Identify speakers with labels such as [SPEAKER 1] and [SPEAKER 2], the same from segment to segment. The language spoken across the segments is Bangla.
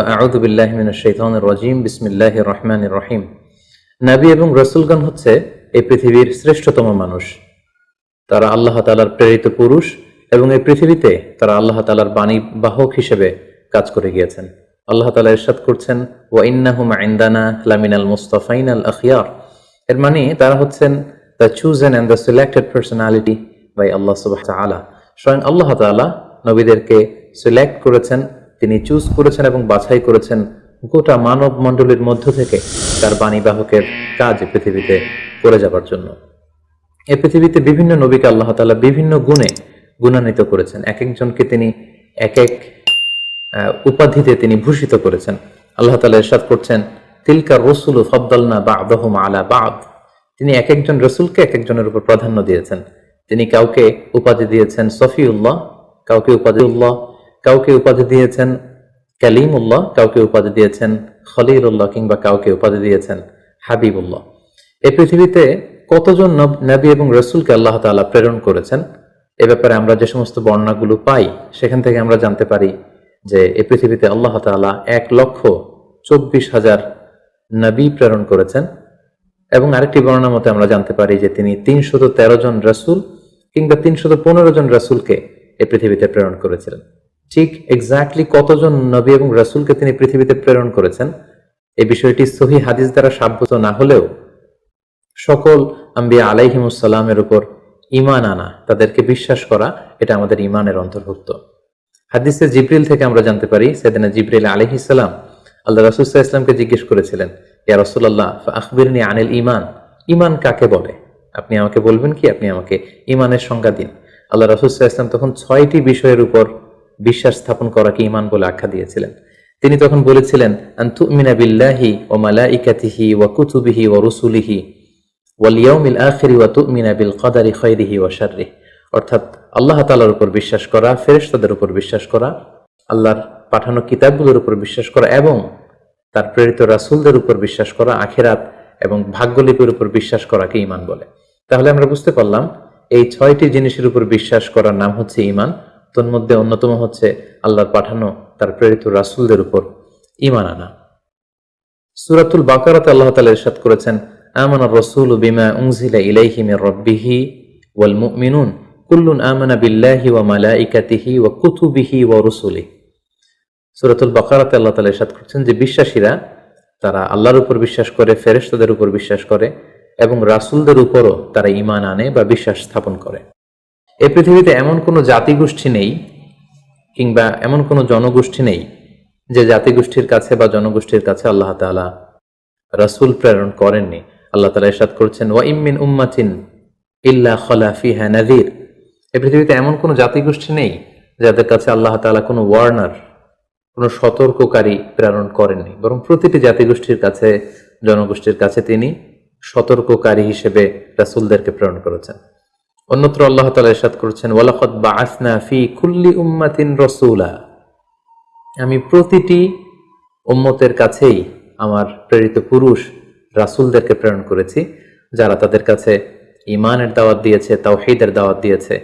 [SPEAKER 1] আউযু বিল্লাহি মিনাশ শাইতানির রাজিম বিসমিল্লাহির রহমানির রহিম। নবী এবং রাসূলগণ হচ্ছে এই পৃথিবীর শ্রেষ্ঠতম মানুষ। তারা আল্লাহ তাআলার প্রেরিত পুরুষ এবং এই পৃথিবীতে তারা আল্লাহ তাআলার বাণী বাহক হিসেবে কাজ করে গিয়েছেন। আল্লাহ তাআলা ইরশাদ করছেন, ওয়া ইন্নাহুম লামিনাল মুস্তাফাইন আল আখিয়ার এর মানে তারা হচ্ছেন the chosen and the selected personality by Allah সুবহানাহু ওয়া স্বয়ং আল্লাহ তাআলা নবীদেরকে সিলেক্ট করেছেন তিনি চুজ করেছেন এবং বাছাই করেছেন গোটা মানব মণ্ডলীর মধ্য থেকে তার বাণীবাহকের কাজ পৃথিবীতে করে যাবার জন্য। এই পৃথিবীতে বিভিন্ন নবীকে আল্লাহ তালা বিভিন্ন গুণে গুণান্বিত করেছেন। এক একজনকে তিনি এক এক উপাধিতে তিনি ভূষিত করেছেন। আল্লাহ তাআলা ইরশাদ করছেন, তিলকা রসুল ফদ্দালনা বাদহুম আলা বাদ। তিনি এক একজন রসুলকে এক একজনের উপর প্রাধান্য দিয়েছেন। তিনি কাউকে উপাধি দিয়েছেন সফিউল্লাহ, কাউকে উপাধি উল্লাহ কাউকে উপাধি দিয়েছেন কালিমুল্লাহ, কাউকে উপাধি দিয়েছেন খলিলুল্লাহ কিংবা কাউকে উপাধি দিয়েছেন হাবিবুল্লাহ। এই পৃথিবীতে কতজন নব- এবং রসুলকে আল্লাহ তাআলা প্রেরণ করেছেন? এ ব্যাপারে আমরা যে সমস্ত বর্ণনাগুলো পাই, সেখান থেকে আমরা জানতে পারি যে এই পৃথিবীতে আল্লাহ তাআলা এক লক্ষ চব্বিশ হাজার নবী প্রেরণ করেছেন এবং আরেকটি বর্ণনা মতে আমরা জানতে পারি যে তিনি তিনশত তেরো জন রসুল কিংবা তিনশত পনেরো জন রসুলকে এই পৃথিবীতে প্রেরণ করেছিলেন। ঠিক এক্স্যাক্টলি কতজন নবী এবং রসুলকে তিনি পৃথিবীতে প্রেরণ করেছেন? এই বিষয়টি সহি হাদিস দ্বারা সাব্যস্ত না হলেও সকল আম্বিয়া আলাইহিমুসাল্লামের উপর ইমান আনা, তাদেরকে বিশ্বাস করা, এটা আমাদের ইমানের অন্তর্ভুক্ত। হাদিসে জিব্রিল থেকে আমরা জানতে পারি, সেদিনা জিব্রিল আলহিসাল্লাম আল্লাহ রাসুল্লাহ ইসলামকে জিজ্ঞেস করেছিলেন, ইয়া রসুল্লাহ আখবিরনি আনিল ইমান ইমান কাকে বলে? আপনি আমাকে বলবেন কি? আপনি আমাকে ইমানের সংজ্ঞা দিন। আল্লাহ রাসুল্লাহ ইসলাম তখন ছয়টি বিষয়ের উপর বিশ্বাস স্থাপন করাকে ইমান বলে আখ্যা দিয়েছিলেন। তিনি তখন বলেছিলেন, আন্তুমিনা বিল্লাহি ও মালাইকাতিহি ওয়া কুতুবিহি ওয়া রুসুলিহি ওয়ালিয়াউমিল আখিরি ওয়া তুমিনা বিল কদারি খৈরিহি ওয়া শাররিহি। অর্থাৎ আল্লাহ তাআলার উপর বিশ্বাস করা, ফেরেশতাদের উপর বিশ্বাস করা, আল্লাহর পাঠানো কিতাবগুলোর উপর বিশ্বাস করা এবং তার প্রেরিত রাসুলদের উপর বিশ্বাস করা, আখেরাত এবং ভাগ্যলিপির উপর বিশ্বাস করাকে ইমান বলে। তাহলে আমরা বুঝতে পারলাম, এই ছয়টি জিনিসের উপর বিশ্বাস করার নাম হচ্ছে ঈমান। তন্মধ্যে অন্যতম হচ্ছে আল্লাহর পাঠানো তার প্রেরিত রাসূলদের উপর ঈমান আনা। সুরাতুল বাকারাতে আল্লাহ তাআলা ইরশাদ করেছেন, আমানা রাসূল বিমা উনজিলা ইলাইহি মির রাব্বিহি ওয়াল মুমিনুন, কুল্লুন আমানা বিল্লাহি ওয়া মালাইকাতিহি ওয়া কুতুবিহি ওয়া রুসুলিহি। সুরাতুল বাকারাতে আল্লাহ তাআলা ইরশাদ করছেন যে বিশ্বাসীরা, তারা আল্লাহর উপর বিশ্বাস করে, ফেরেশতাদের উপর বিশ্বাস করে এবং রাসূলদের উপরও তারা ইমান আনে বা বিশ্বাস স্থাপন করে। এই পৃথিবীতে এমন কোনো জাতিগোষ্ঠী নেই কিংবা এমন কোনো জনগোষ্ঠী নেই যে জাতিগোষ্ঠীর কাছে বা জনগোষ্ঠীর কাছে আল্লাহ তাআলা রাসূল প্রেরণ করেননি। আল্লাহ তাআলা ইরশাদ করছেন, ওয়া ইম্মিন উম্মাতিন ইল্লা খলা ফিহা নাযীর। এই পৃথিবীতে এমন কোনো জাতিগোষ্ঠী নেই যাদের কাছে আল্লাহ তাআলা কোনো ওয়ার্নার, কোনো সতর্ককারী প্রেরণ করেননি। বরং প্রতিটি জাতিগোষ্ঠীর কাছে, জনগোষ্ঠীর কাছে তিনি সতর্ককারী হিসেবে রাসুলদেরকে প্রেরণ করেছেন। অন্যত্র আল্লাহ তাআলা ইরশাদ করছেন, ওয়ালাকাদ বাআসনা ফি কুল্লি উম্মাতিন রাসূলা আমি প্রতিটি উম্মতের কাছেই আমার প্রেরিত পুরুষ রাসূলদেরকে প্রেরণ করেছি, যারা তাদের কাছে ইমানের দাওয়াত দিয়েছে, তাওহীদের দাওয়াত দিয়েছে,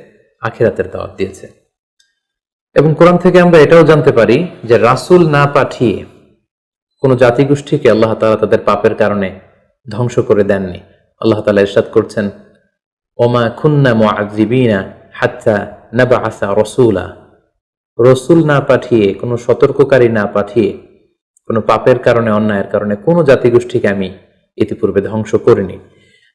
[SPEAKER 1] আখিরাতের দাওয়াত দিয়েছে। এবং কোরআন থেকে আমরা এটাও জানতে পারি যে রাসূল না পাঠিয়ে কোনো জাতিগোষ্ঠীকে আল্লাহ তালা তাদের পাপের কারণে ধ্বংস করে দেননি। আল্লাহ তালা ইরশাদ করছেন ওমা খুন্না মুআযিবিনা হাত্তা নাবআসা রাসূলা। রসুল না পাঠিয়ে, কোনো সতর্ককারী না পাঠিয়ে, কোনো পাপের কারণে, অন্যায়ের কারণে কোনো জাতিগোষ্ঠীকে আমি ইতিপূর্বে ধ্বংস করিনি।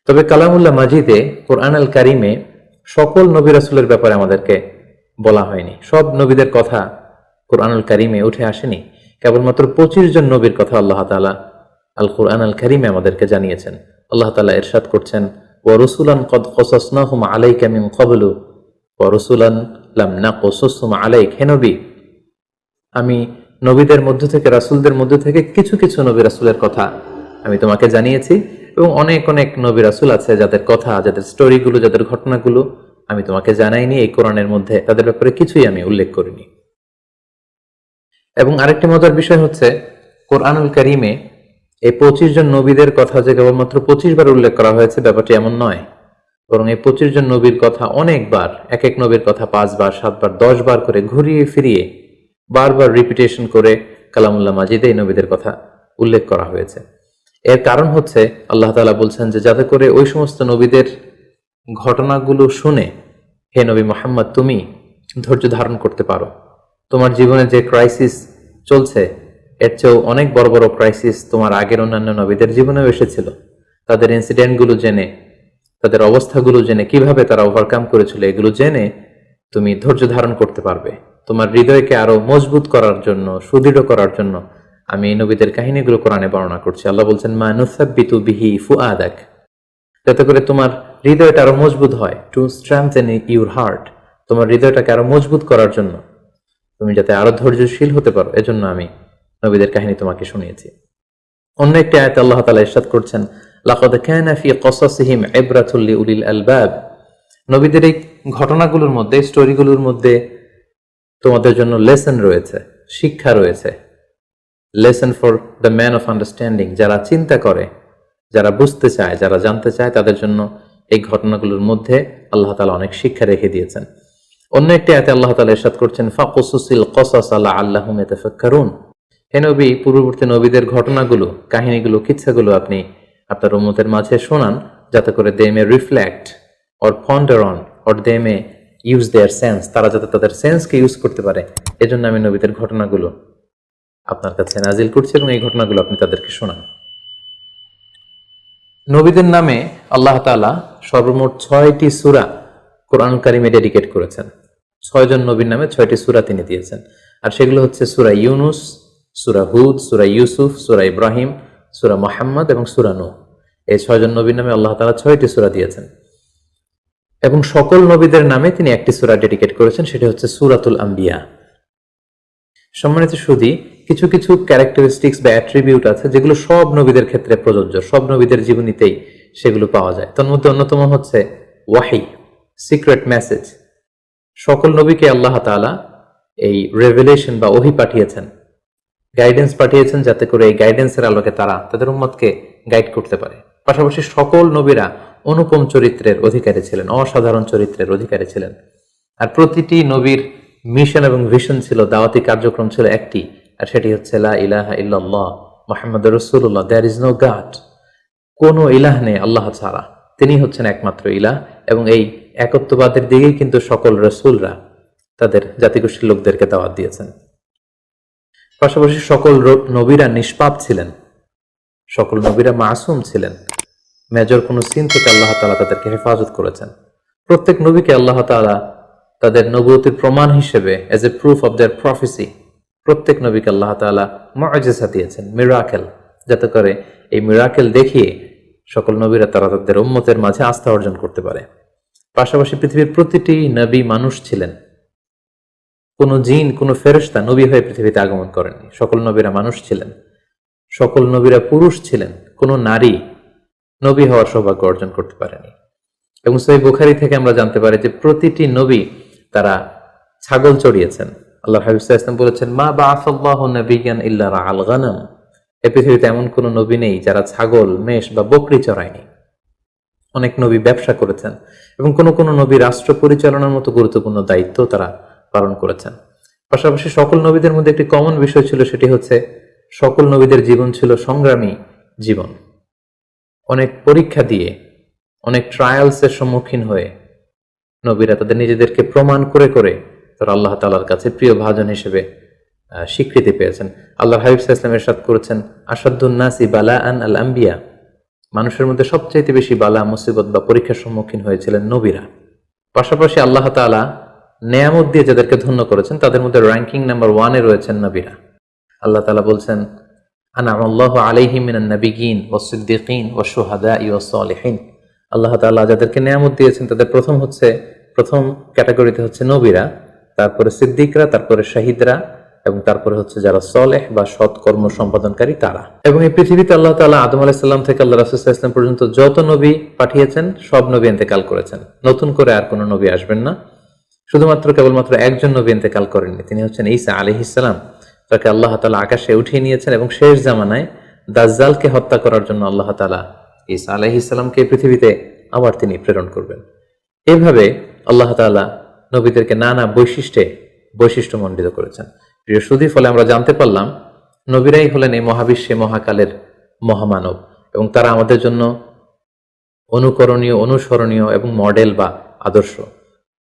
[SPEAKER 1] তবে কালামুল্লাহ মাজিদে কোরআন আল কারিমে সকল নবী রাসুলের ব্যাপারে আমাদেরকে বলা হয়নি। সব নবীদের কথা কোরআনুল কারিমে উঠে আসেনি। কেবলমাত্র পঁচিশ জন নবীর কথা আল্লাহ তাআলা আল কোরআন আল কারিমে আমাদেরকে জানিয়েছেন। আল্লাহ তালা ইরশাদ করছেন ও রসুলান কদ কসাসনাহুম আলাইকা মিন ক্বাবলু, ওয়া রসুলান লাম নাকসুসহুম আলাইক। হে নবী, আমি নবীদের মধ্য থেকে, রাসূলদের মধ্য থেকে কিছু কিছু নবী রাসূলের কথা আমি তোমাকে জানিয়েছি এবং অনেক অনেক নবী রাসূল আছে যাদের কথা, যাদের স্টোরিগুলো, যাদের ঘটনাগুলো আমি তোমাকে জানাইনি এই কোরআনের মধ্যে। তাদের ব্যাপারে কিছুই আমি উল্লেখ করিনি। এবং আরেকটি মজার বিষয় হচ্ছে, কোরআনুল কারিমে এই পঁচিশ জন নবীদের কথা যে কেবলমাত্র পঁচিশ বার উল্লেখ করা হয়েছে, ব্যাপারটি এমন নয়। বরং এই পঁচিশ জন নবীর কথা অনেকবার, এক এক নবীর কথা পাঁচবার, সাতবার দশ বার করে ঘুরিয়ে ফিরিয়ে, বারবার রিপিটেশন করে কালামুল্লাহ মাজিদে এই নবীদের কথা উল্লেখ করা হয়েছে। এর কারণ হচ্ছে, আল্লাহ তাআলা বলছেন যে, যাতে করে ওই সমস্ত নবীদের ঘটনাগুলো শুনে, হে নবী মোহাম্মদ, তুমি ধৈর্য ধারণ করতে পারো। তোমার জীবনে যে ক্রাইসিস চলছে এর চেয়েও অনেক বড় বড় ক্রাইসিস তোমার আগের অন্যান্য নবীদের জীবনেও এসেছিল। তাদের ইনসিডেন্টগুলো জেনে, তাদের অবস্থাগুলো জেনে, কীভাবে তারা ওভারকাম করেছিল, এগুলো জেনে তুমি ধৈর্য ধারণ করতে পারবে। তোমার হৃদয়কে আরও মজবুত করার জন্য, সুদৃঢ় করার জন্য আমি এই নবীদের কাহিনীগুলো কোরআনে বর্ণনা করছি। আল্লাহ বলছেন, মা নুসাব্বিতু বিহি ফুআদাক। যাতে করে তোমার হৃদয়টা আরও মজবুত হয় টু স্ট্রেংথেন ইউর হার্ট তোমার হৃদয়টাকে আরও মজবুত করার জন্য তুমি যাতে আরও ধৈর্যশীল হতে পারো। এজন্য আমি নবীদের কাহিনী তোমাকে শুনিয়েছি। অন্য একটি আয়াতে আল্লাহ তাআলা ইরশাদ করছেন, লাকাদ আলবাব। নবীদের এই ঘটনাগুলোর মধ্যে, স্টোরিগুলোর মধ্যে তোমাদের জন্য লেসন রয়েছে, শিক্ষা রয়েছে। Lesson for the man of understanding. যারা চিন্তা করে, যারা বুঝতে চায়, যারা জানতে চায়, তাদের জন্য এই ঘটনাগুলোর মধ্যে আল্লাহ তালা অনেক শিক্ষা রেখে দিয়েছেন। অন্য একটি আয়তে আল্লাহ তালা এরশাদ করছেন, ফাকুসুসিল কসাস আল্লাহ আল্লাহ মেতেফাক্কারুন হে নবী, পূর্ববর্তী নবীদের ঘটনাগুলো, কাহিনীগুলো, কিচ্ছাগুলো আপনি আপনার উম্মতের মাঝে শোনান, যাতে করে they may reflect or ponder on or they may use their sense তারা যাতে তাদের সেন্সকে ইউজ করতে পারে। এজন্য আমি নবীদের ঘটনাগুলো আপনার কাছে নাজিল করছি এবং এই ঘটনাগুলো আপনি তাদেরকে শোনান। নবীদের নামে আল্লাহ তাআলা সর্বমোট ছয়টি সুরা কোরআন কারিমে ডেডিকেট করেছেন। ছয়জন নবীর নামে ছয়টি সুরা তিনি দিয়েছেন। আর সেগুলো হচ্ছে সুরা ইউনুস সূরা হুদ, সুরা ইউসুফ, সুরা ইব্রাহিম, সুরা মোহাম্মদ এবং সুরা নূহ। এই ছয়জন নবীর নামে আল্লাহ তালা ছয়টি সুরা দিয়েছেন। এবং সকল নবীদের নামে তিনি একটি সুরা ডেডিকেট করেছেন, সেটি হচ্ছে সূরাতুল আম্বিয়া। সম্মানিত সুদী কিছু কিছু ক্যারেক্টারিস্টিক্স বা অ্যাট্রিবিউট আছে যেগুলো সব নবীদের ক্ষেত্রে প্রযোজ্য, সব নবীদের জীবনীতেই সেগুলো পাওয়া যায়। তার মধ্যে অন্যতম হচ্ছে ওয়াহি সিক্রেট মেসেজ সকল নবীকে আল্লাহ তাআলা এই রেভেলেশন বা ওহি পাঠিয়েছেন। গাইডেন্স পাঠিয়েছেন যাতে করে এই গাইডেন্সের আলোকে তারা তাদের উম্মতকে গাইড করতে পারে। পাশাপাশি সকল নবীরা অনুপম চরিত্রের অধিকারী ছিলেন, অসাধারণ চরিত্রের অধিকারী ছিলেন। আর প্রতিটি নবীর মিশন এবং ভিশন ছিল, দাওয়াতি কার্যক্রম ছিল একটি, আর সেটি হচ্ছে, লা ইলাহা ইল্লাল্লাহ মোহাম্মদ রসুল্লাহ দেয়ার ইজ নো গাড কোনো ইলাহ নেই আল্লাহ ছাড়া। তিনি হচ্ছেন একমাত্র ইলাহ এবং এই একত্ববাদের দিকেই কিন্তু সকল রসুলরা তাদের জাতিগোষ্ঠীর লোকদেরকে দাওয়াত দিয়েছেন। পাশাপাশি সকল নবীরা নিষ্পাপ ছিলেন। সকল নবীরা মাসুম ছিলেন। মেজর কোনো সিন থেকে আল্লাহ তাআলা তাদেরকে হেফাজত করেছেন। প্রত্যেক নবীকে আল্লাহ তাআলা তাদের নবুয়তির প্রমাণ হিসেবে as a proof of their prophecy প্রত্যেক নবীকে আল্লাহ তাআলা মুআজিজা দিয়েছেন মিরাকেল যাতে করে এই মিরাকেল দেখিয়ে সকল নবীরা তারা তাদের উম্মতের মাঝে আস্থা অর্জন করতে পারে। পাশাপাশি পৃথিবীর প্রতিটি নবী মানুষ ছিলেন। কোনো জিন, কোনো ফেরেশতা নবী হয়ে পৃথিবীতে আগমন করেননি। সকল নবীরা মানুষ ছিলেন। সকল নবীরা পুরুষ ছিলেন। কোনো নারী নবী হওয়ার সৌভাগ্য অর্জন করতে পারেনি। এবং সেই বুখারি থেকে আমরা জানতে পারি যে প্রতিটি নবী তারা ছাগল চড়িয়েছেন। আল্লাহ হাবিব ইসলাম বলেছেন, মা বা আফাল্লাহ নবীজ্ঞান ইল্লা আল গানাম। এ পৃথিবীতে এমন কোনো নবী নেই যারা ছাগল, মেষ বা বকরি চড়ায়নি। অনেক নবী ব্যবসা করেছেন এবং কোনো কোনো নবী রাষ্ট্র পরিচালনার মতো গুরুত্বপূর্ণ দায়িত্ব তারা পালন করেছেন। পাশাপাশি সকল নবীদের মধ্যে একটি কমন বিষয় ছিল, সেটি হচ্ছে সকল নবীদের জীবন ছিল সংগ্রামী জীবন। অনেক পরীক্ষা দিয়ে, অনেক ট্রায়ালসের সম্মুখীন হয়ে নবীরা তাদের নিজেদেরকে প্রমাণ করে করে তারা আল্লাহ তালার কাছে প্রিয় ভাজন হিসেবে স্বীকৃতি পেয়েছেন। আল্লাহ হাবিব ইসলাম এরশাদ করেছেন আসাদুন্নাসি বালা আন আল আম্বিয়া মানুষের মধ্যে সবচাইতে বেশি বালা, মুসিবত বা পরীক্ষার সম্মুখীন হয়েছিলেন নবীরা। পাশাপাশি আল্লাহ তাআলা নেয়ামত দিয়ে যাদেরকে ধন্য করেছেন, তাদের মধ্যে র্যাঙ্কিং নাম্বার ওয়ানে রয়েছেন নবীরা। আল্লাহ তাআলা বলছেন আনাম আল্লাহ নাবিগিন ওয়াস সিদ্দিকিন ওয়াস শুহাদাই ওয়াস সালিহিন। আল্লাহ তাআলা যাদেরকে নেয়ামত দিয়েছেন, তাদের প্রথম হচ্ছে, প্রথম ক্যাটাগরিতে হচ্ছে নবীরা, তারপরে সিদ্দিকরা, তারপরে শাহিদরা, এবং তারপরে হচ্ছে যারা সলেহ বা সৎ কর্ম সম্পাদনকারী তারা। এবং এই পৃথিবীতে আল্লাহ তাআলা আদম আলাইসাল্লাম থেকে আল্লাহ রাসুল্লাহ পর্যন্ত যত নবী পাঠিয়েছেন, সব নবী ইন্তেকাল করেছেন। নতুন করে আর কোনো নবী আসবেন না। শুধুমাত্র কেবলমাত্র একজন নবী ইন্তেকাল করেননি, তিনি হচ্ছেন ঈসা আলিহিসাল্লাম তাকে আল্লাহ তালা আকাশে উঠিয়ে নিয়েছেন এবং শেষ জামানায় দাজ্জালকে হত্যা করার জন্য আল্লাহ তালা ঈসা আলাইহিসাল্লামকে পৃথিবীতে আবার তিনি প্রেরণ করবেন। এভাবে আল্লাহ তাআলা নবীদেরকে নানা বৈশিষ্ট্যে বৈশিষ্ট্য মণ্ডিত করেছেন। প্রিয় সুদী, ফলে আমরা জানতে পারলাম নবীরাই হলেন এই মহাবিশ্বে মহাকালের মহামানব এবং তারা আমাদের জন্য অনুকরণীয়, অনুসরণীয় এবং মডেল বা আদর্শ।